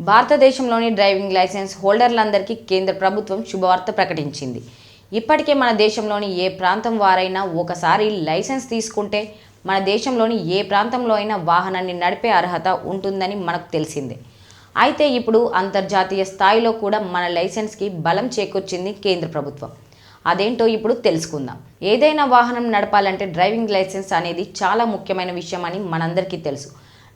భారతదేశంలోని driving licence హోల్డర్లందరికీ కేంద్ర ప్రభుత్వం శుభవార్త ప్రకటించింది. ఇప్పటికే మన దేశంలోని ఏ ప్రాంతం వారైనా ఒకసారి లైసెన్స్ తీసుకుంటే మన దేశంలోని ఏ ప్రాంతంలో అయినా వాహనాన్ని నడిపే అర్హత ఉంటుందని మనకు తెలిసిందే. అయితే ఇప్పుడు అంతర్జాతీయ స్థాయిలో కూడా మన లైసెన్స్కి బలం చేకూర్చింది కేంద్ర ప్రభుత్వం. అదేంటో ఇప్పుడు తెలుసుకుందాం. ఏదైనా వాహనం నడపాలంటే డ్రైవింగ్ లైసెన్స్ అనేది చాలా ముఖ్యమైన విషయం అని మనందరికీ తెలుసు.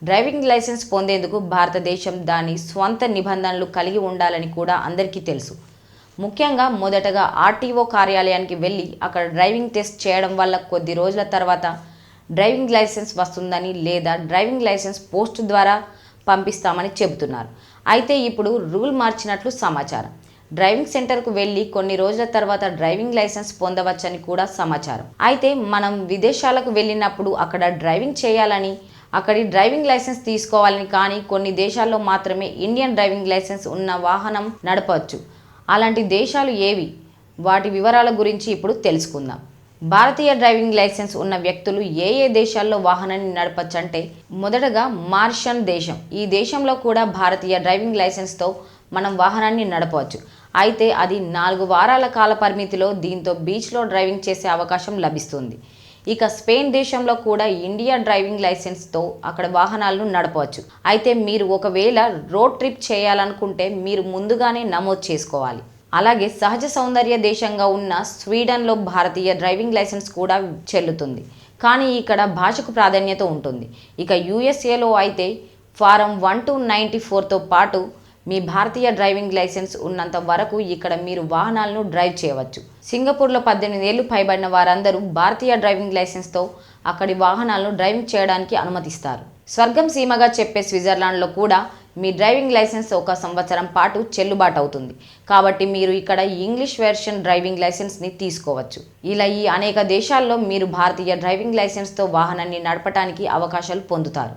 డ్రైవింగ్ లైసెన్స్ పొందేందుకు భారతదేశం దాని స్వంత నిబంధనలు కలిగి ఉండాలని కూడా అందరికీ తెలుసు. ముఖ్యంగా మొదటగా ఆర్టీఓ కార్యాలయానికి వెళ్ళి అక్కడ డ్రైవింగ్ టెస్ట్ చేయడం వల్ల కొద్ది రోజుల తర్వాత డ్రైవింగ్ లైసెన్స్ వస్తుందని లేదా డ్రైవింగ్ లైసెన్స్ పోస్ట్ ద్వారా పంపిస్తామని చెబుతున్నారు. అయితే ఇప్పుడు రూల్ మార్చినట్లు సమాచారం. డ్రైవింగ్ సెంటర్కు వెళ్ళి కొన్ని రోజుల తర్వాత డ్రైవింగ్ లైసెన్స్ పొందవచ్చని కూడా సమాచారం. అయితే మనం విదేశాలకు వెళ్ళినప్పుడు అక్కడ డ్రైవింగ్ చేయాలని అక్కడి డ్రైవింగ్ లైసెన్స్ తీసుకోవాలని కానీ కొన్ని దేశాల్లో మాత్రమే ఇండియన్ డ్రైవింగ్ లైసెన్స్ ఉన్న వాహనం నడపవచ్చు. అలాంటి దేశాలు ఏవి? వాటి వివరాల గురించి ఇప్పుడు తెలుసుకుందాం. భారతీయ డ్రైవింగ్ లైసెన్స్ ఉన్న వ్యక్తులు ఏ ఏ దేశాల్లో వాహనాన్ని నడపచ్చంటే మొదటగా మార్షన్ దేశం. ఈ దేశంలో కూడా భారతీయ డ్రైవింగ్ లైసెన్స్తో మనం వాహనాన్ని నడపవచ్చు. అయితే అది నాలుగు వారాల కాల పరిమితిలో దీంతో బీచ్లో డ్రైవింగ్ చేసే అవకాశం లభిస్తుంది. ఇక స్పెయిన్ దేశంలో కూడా ఇండియా డ్రైవింగ్ లైసెన్స్తో అక్కడ వాహనాలను నడపవచ్చు. అయితే మీరు ఒకవేళ రోడ్ ట్రిప్ చేయాలనుకుంటే మీరు ముందుగానే నమోదు చేసుకోవాలి. అలాగే సహజ సౌందర్య దేశంగా ఉన్న స్వీడన్లో భారతీయ డ్రైవింగ్ లైసెన్స్ కూడా చెల్లుతుంది. కానీ ఇక్కడ భాషకు ప్రాధాన్యత ఉంటుంది. ఇక యూఎస్ఏలో అయితే ఫారం వన్ టు నైంటీ ఫోర్తో పాటు మీ భారతీయ డ్రైవింగ్ లైసెన్స్ ఉన్నంత వరకు ఇక్కడ మీరు వాహనాలను డ్రైవ్ చేయవచ్చు. సింగపూర్లో పద్దెనిమిది ఏళ్ళు పైబడిన వారందరూ భారతీయ డ్రైవింగ్ లైసెన్స్తో అక్కడి వాహనాలను డ్రైవింగ్ చేయడానికి అనుమతిస్తారు. స్వర్గం సీమగా చెప్పే స్విట్జర్లాండ్లో కూడా మీ డ్రైవింగ్ లైసెన్స్ ఒక సంవత్సరం పాటు చెల్లుబాటు అవుతుంది. కాబట్టి మీరు ఇక్కడ ఇంగ్లీష్ వెర్షన్ డ్రైవింగ్ లైసెన్స్ని తీసుకోవచ్చు. ఇలా ఈ అనేక దేశాల్లో మీరు భారతీయ డ్రైవింగ్ లైసెన్స్తో వాహనాన్ని నడపడానికి అవకాశాలు పొందుతారు.